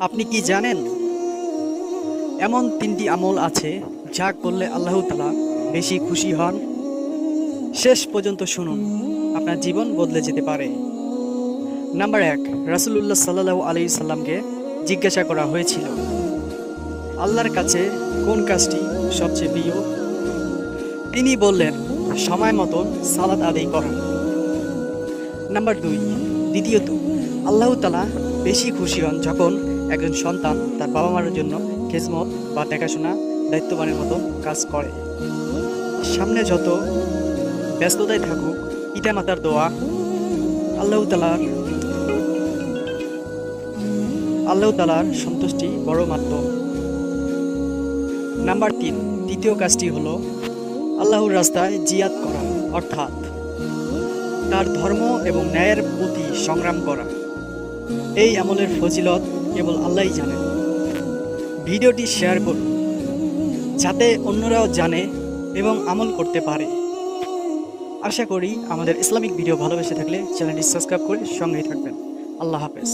আপনি কি জানেন? এমন তিনটি আমল আছে যা করলে আল্লাহ তালা বেশি খুশি হন। শেষ পর্যন্ত শুনুন, আপনার জীবন বদলে যেতে পারে। নাম্বার এক, রাসুলুল্লাহ সাল্লাহ আলি সাল্লামকে জিজ্ঞাসা করা হয়েছিল, আল্লাহর কাছে কোন কাজটি সবচেয়ে প্রিয়? তিনি বললেন, সময় মতো সালাদ আদায় করা। নাম্বার দুই, দ্বিতীয়ত, আল্লাহ তালা বেশি খুশি হন যখন একজন সন্তান তার বাবা মার জন্য খেজমত বা দেখাশোনা দায়িত্ববানের মতো কাজ করে। সামনে যত ব্যস্ততায় থাকুক পিতা মাতার দোয়া আল্লাহ তালার আল্লাহ তালার সন্তুষ্টি বড় মাত্র। নাম্বার তিন দ্বিতীয় কাজটি হলো আল্লাহর রাস্তায় জিয়াদ করা, অর্থাৎ তার ধর্ম এবং ন্যায়ের প্রতি সংগ্রাম করা। এই আমলের ফজিলত কেবল আল্লাহ জানেন ভিডিওটি শেয়ার করুন, যাতে অন্যরাও জানে এবং আমল করতে পারে। আশা করি আমাদের ইসলামিক ভিডিও ভালোবেসে থাকলে চ্যানেলটি সাবস্ক্রাইব করে সঙ্গেই থাকবেন। আল্লাহ হাফেজ।